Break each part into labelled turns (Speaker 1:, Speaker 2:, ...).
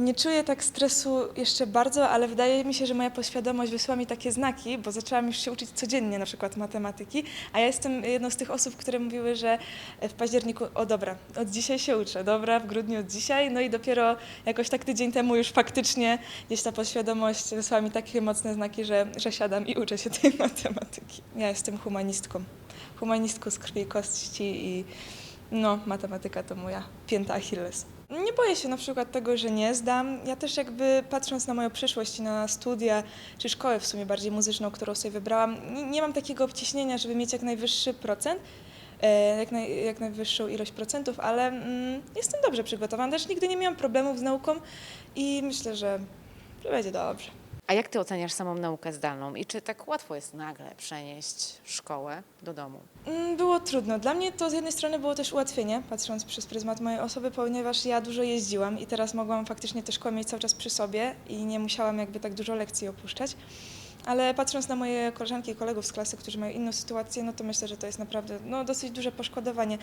Speaker 1: Nie czuję tak stresu jeszcze bardzo, ale wydaje mi się, że moja podświadomość wysłała mi takie znaki, bo zaczęłam już się uczyć codziennie na przykład matematyki, a ja jestem jedną z tych osób, które mówiły, że w październiku, o dobra, od dzisiaj się uczę, dobra, w grudniu od dzisiaj, no i dopiero jakoś tak tydzień temu już faktycznie gdzieś ta podświadomość wysłała mi takie mocne znaki, że, że siadam i uczę się tej matematyki. Ja jestem humanistką, humanistką z krwi i kości i no, matematyka to moja pięta Achilles. Nie boję się na przykład tego, że nie zdam. Ja też jakby patrząc na moją przyszłość i na studia, czy szkołę w sumie bardziej muzyczną, którą sobie wybrałam, nie, mam takiego obciśnienia, żeby mieć jak najwyższy procent, e, jak, naj, jak najwyższą ilość procentów, ale mm, jestem dobrze przygotowana. Też nigdy nie miałam problemów z nauką i myślę, że, że będzie dobrze.
Speaker 2: A jak ty oceniasz samą naukę zdalną i czy tak łatwo jest nagle przenieść szkołę do domu?
Speaker 1: Mm, Było trudno. Dla mnie to z jednej strony było też ułatwienie, patrząc przez pryzmat mojej osoby, ponieważ ja dużo jeździłam i teraz mogłam faktycznie tę szkołę mieć cały czas przy sobie i nie musiałam jakby tak dużo lekcji opuszczać. Ale patrząc na moje koleżanki i kolegów z klasy, którzy mają inną sytuację, no to myślę, że to jest naprawdę no, dosyć duże poszkodowanie.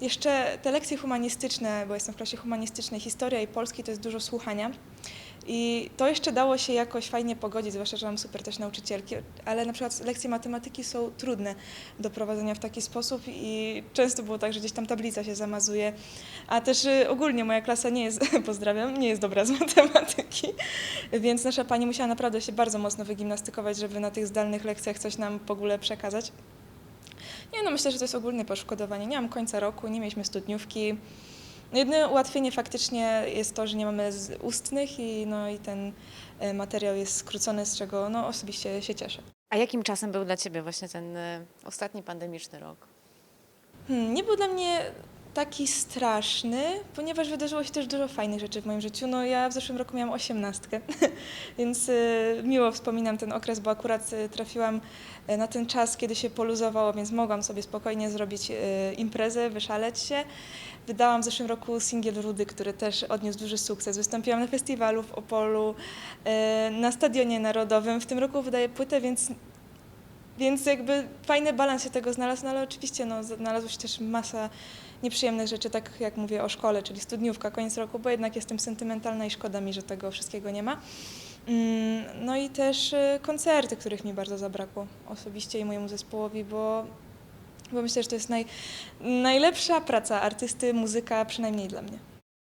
Speaker 1: Jeszcze te lekcje humanistyczne, bo jestem w klasie humanistycznej, historia i polski to jest dużo słuchania. I to jeszcze dało się jakoś fajnie pogodzić, zwłaszcza, że mam super też nauczycielki, ale na przykład lekcje matematyki są trudne do prowadzenia w taki sposób i często było tak, że gdzieś tam tablica się zamazuje, a też y, ogólnie moja klasa nie jest, pozdrawiam, nie jest dobra z matematyki, więc nasza pani musiała naprawdę się bardzo mocno wygimnastykować, żeby na tych zdalnych lekcjach coś nam w ogóle przekazać. Nie no, myślę, że to jest ogólne poszkodowanie. Nie mam końca roku, nie mieliśmy studniówki. Jedyne ułatwienie faktycznie jest to, że nie mamy ustnych i, no, i ten e, materiał jest skrócony, z czego no, osobiście się cieszę.
Speaker 2: A jakim czasem był dla ciebie właśnie ten y, ostatni pandemiczny rok?
Speaker 1: Hmm, nie był dla mnie taki straszny, ponieważ wydarzyło się też dużo fajnych rzeczy w moim życiu. No ja w zeszłym roku miałam osiemnastkę, więc y, miło wspominam ten okres, bo akurat y, trafiłam y, na ten czas, kiedy się poluzowało, więc mogłam sobie spokojnie zrobić imprezę, wyszaleć się. Wydałam w zeszłym roku singiel Rudy, który też odniósł duży sukces. Wystąpiłam na festiwalu w Opolu, na Stadionie Narodowym. W tym roku wydaję płytę, więc więc jakby fajny balans się tego znalazł, no ale oczywiście no, znalazła się też masa nieprzyjemnych rzeczy, tak jak mówię o szkole, czyli studniówka, koniec roku, bo jednak jestem sentymentalna i szkoda mi, że tego wszystkiego nie ma. Mm, No i też y, koncerty, których mi bardzo zabrakło osobiście i mojemu zespołowi, bo, bo myślę, że to jest naj, najlepsza praca artysty, muzyka, przynajmniej dla mnie.